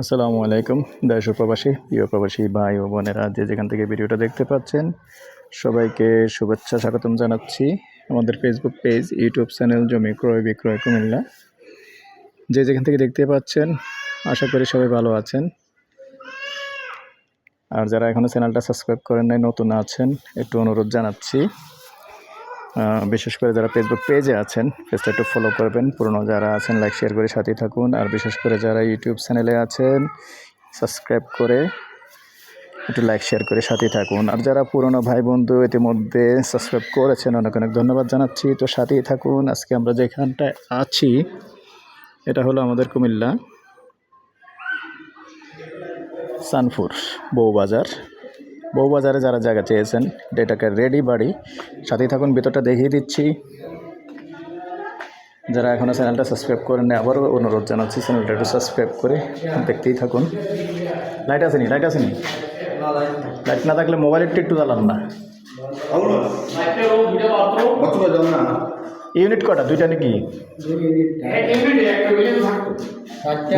আসসালামু আলাইকুম, দেশ প্রবাসী, প্রিয় প্রবাসী ভাই ও বোনেরা, যে যেখান থেকে ভিডিওটা দেখতে পাচ্ছেন, সবাইকে শুভেচ্ছা স্বাগতম জানাচ্ছি আমাদের ফেসবুক পেজ ইউটিউব চ্যানেল জমি ক্রয়, বিক্রয়, কুমিল্লা। যে যেখান থেকে দেখতে পাচ্ছেন, আশা করি সবাই ভালো আছেন। আর যারা এখনও চ্যানেলটা সাবস্ক্রাইব করেন নাই, নতুন আছেন, একটু অনুরোধ জানাচ্ছি। বিশেষ করে যারা ফেসবুক পেজে আছেন পেজটা একটু ফলো করবেন। পুরনো যারা আছেন লাইক শেয়ার করে সাথেই থাকুন। আর বিশেষ করে যারা ইউটিউব চ্যানেলে আছেন সাবস্ক্রাইব করে একটু লাইক শেয়ার করে সাথেই থাকুন। আর যারা পুরনো ভাই বন্ধু ইতিমধ্যে সাবস্ক্রাইব করেছেন, অনেক অনেক ধন্যবাদ জানাচ্ছি। তো সাথেই থাকুন। আজকে আমরা যেখানটায় আছি, এটা হলো আমাদের কুমিল্লা, সানপুর বউবাজার বউবাজারে যারা জায়গা চেয়েছেন, এটাকে রেডি বাড়ি। সাথেই থাকুন, ভিতরটা দেখিয়ে দিচ্ছি। যারা এখনও চ্যানেলটা সাবস্ক্রাইব করেন আবারও অনুরোধ জানাচ্ছি, চ্যানেলটা একটু সাবস্ক্রাইব করে দেখতেই থাকুন। লাইট আসেনি লাইট আসেনি? লাইট না থাকলে মোবাইলটা একটু জ্বালান না। ইউনিট কটা? দুইটা নাকি?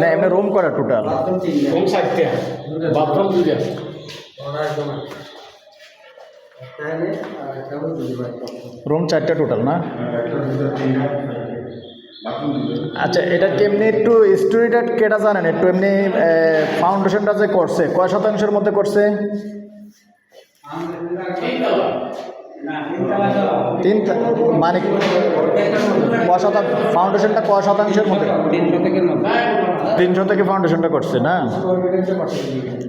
না, এমনি রুম কটা টোটাল রুম চারটা টোটাল না? আচ্ছা এটা কেমনি একটু স্টোরিটা কেটা জানেন? একটু এমনি ফাউন্ডেশনটা যে করছে কয় শতাংশের মধ্যে করছে? তিন মানে কয় শতাংশ ফাউন্ডেশনটা কয় শতাংশের মধ্যে? তিন শতকে ফাউন্ডেশনটা করছে না?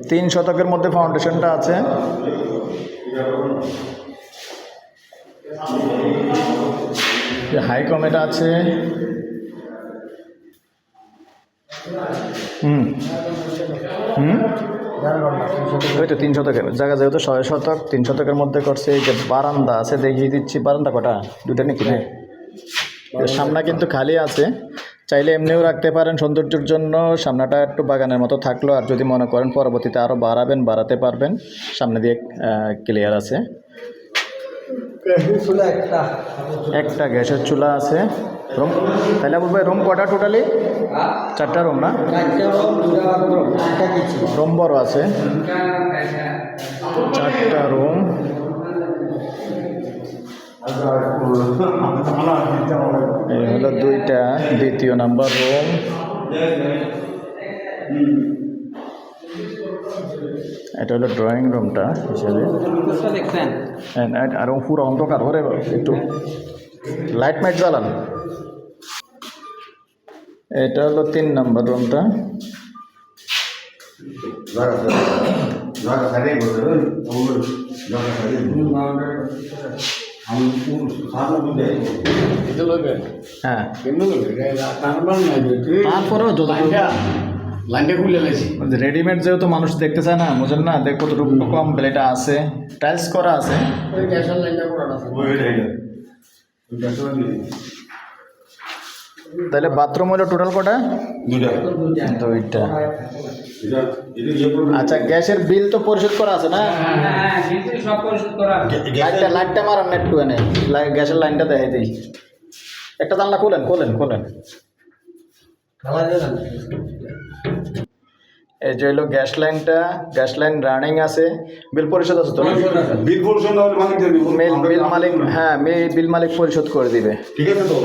তিন শতকের মধ্যে ফাউন্ডেশনটা আছে। হাই কমেটা আছে। হুম। হুম? ওই তো তিন শতকের জায়গা যেহেতু ছয় শতক তিন শতকের মধ্যে করছে এই যে বারান্দা আছে দেখিয়ে দিচ্ছি। বারান্দা কটা? দুটা নাকি? এর সামনা কিন্তু খালি আছে। চাইলে এমনিও রাখতে পারেন সৌন্দর্যের জন্য। সামনাটা একটু বাগানের মতো থাকল। আর যদি মনে করেন পরবর্তীতে আরও বাড়াবেন বাড়াতে পারবেন। সামনে দিয়ে ক্লিয়ার আছে। একটা গ্যাসের চুলা আছে। রুম। তাহলে বলব রুম কটা টোটালি চারটা রুম না? রুম বড় আছে। চারটা রুম এই হলো দুইটা দ্বিতীয় নাম্বার রুম এটা হলো ড্রয়িং রুমটা হিসেবে আর পুরো অন্ধকার ওরে একটু লাইট মাইট জ্বালান। এটা হলো তিন নাম্বার রুমটা। হ্যাঁ। তারপরেও লাইনটা খুলে গেছি রেডিমেড যেহেতু মানুষ দেখতে চায় না বুঝেন না দেখ কতটুকু কম এটা আছে। টাইলস করা আছে। ওই লাইনটা করা আছে। তাহলে বাথরুম হলো টোটাল কটা? দুইটা। আচ্ছা গ্যাসের বিল তো পরিশোধ করা আছে না? কিন্তু সব পরিশোধ করা লাইটটা লাইটটা মারান না একটু এনে লাই- গ্যাসের লাইনটা দেখাই দিই। একটা জানলা খোলেন খোলেন খোলেন। এই যে হলো গ্যাস লাইনটা গ্যাস লাইন রানিং আছে। বিল পরিশোধ আছে তো? বিল পরিশোধ বিল মালিক হ্যাঁ বিল মালিক পরিশোধ করে দিবে। ঠিক আছে তো?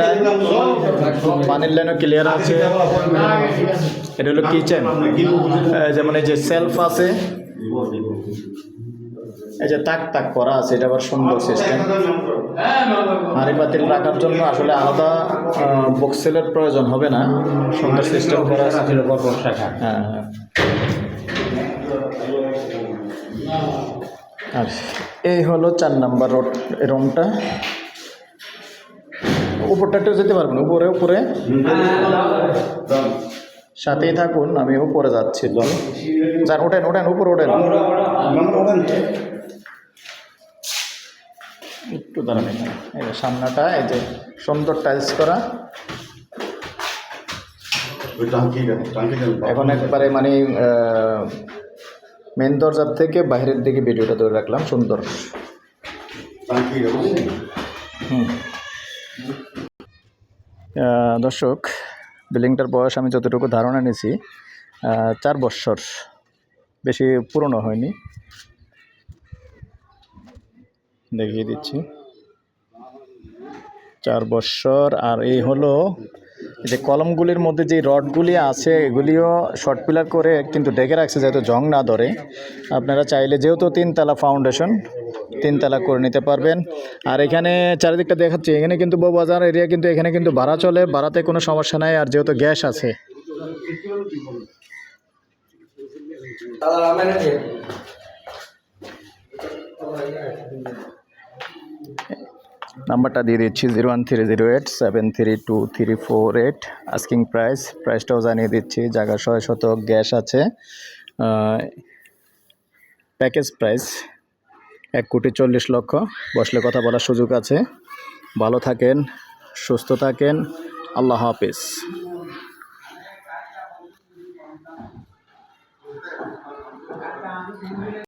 লাইন পানির লাইনও ক্লিয়ার আছে। এটা হলো কিচেন যেমন এই যে সেলফ আছে। এই যে তাক তাক করা আছে এটা আবার সুন্দর সিস্টেম হাঁড়ি পাতিল রাখার জন্য আসলে আলাদা বক্সেলের প্রয়োজন হবে না। সুন্দর সিস্টেম করা আছে। হ্যাঁ হ্যাঁ। আর এই হলো চার নাম্বার রোড রুমটা। উপরটা একটু যেতে পারবেন উপরে উপরে? সাথেই থাকুন আমি উপরে যাচ্ছি। ওঠেন ওঠেন উপরে ওঠেন। একটু এখানে। এই যে সামনাটা এই যে সুন্দর টাইলস করা। এখন একবারে মানে মেন দরজার থেকে বাইরের দিকে ভিডিওটা ধরে রাখলাম সুন্দর। হুম। দর্শক বিল্ডিংটার বয়স আমি যতটুকু ধারণা নিয়েছি চার বৎসর। বেশি পুরনো হয়নি। দেখিয়ে দিচ্ছি। চার বছর, আর এই হলো যে কলমগুলির মধ্যে যে রডগুলি আছে, এগুলিও শর্ট পিলার করে কিন্তু ডেকে রাখছে যেহেতু জং না ধরে। আপনারা চাইলে যেহেতু তিনতলা ফাউন্ডেশন তিনতলা করে নিতে পারবেন। আর এখানে চারিদিকটা দেখাচ্ছি, এখানে কিন্তু বউবাজার এরিয়া কিন্তু এখানে কিন্তু ভাড়া চলে, ভাড়াতে কোনো সমস্যা নাই, আর যেহেতু গ্যাস আছে। নাম্বারটা দিয়ে দিচ্ছি zero one three zero eight seven three two three four eight. Asking price প্রাইসটাও জানিয়ে দিচ্ছি, জায়গা ছয় শতক গ্যাস আছে। প্যাকেজ প্রাইস এক কোটি চল্লিশ লক্ষ। বসলে কথা বলার সুযোগ আছে। ভালো থাকেন, সুস্থ থাকেন। আল্লাহ হাফিজ।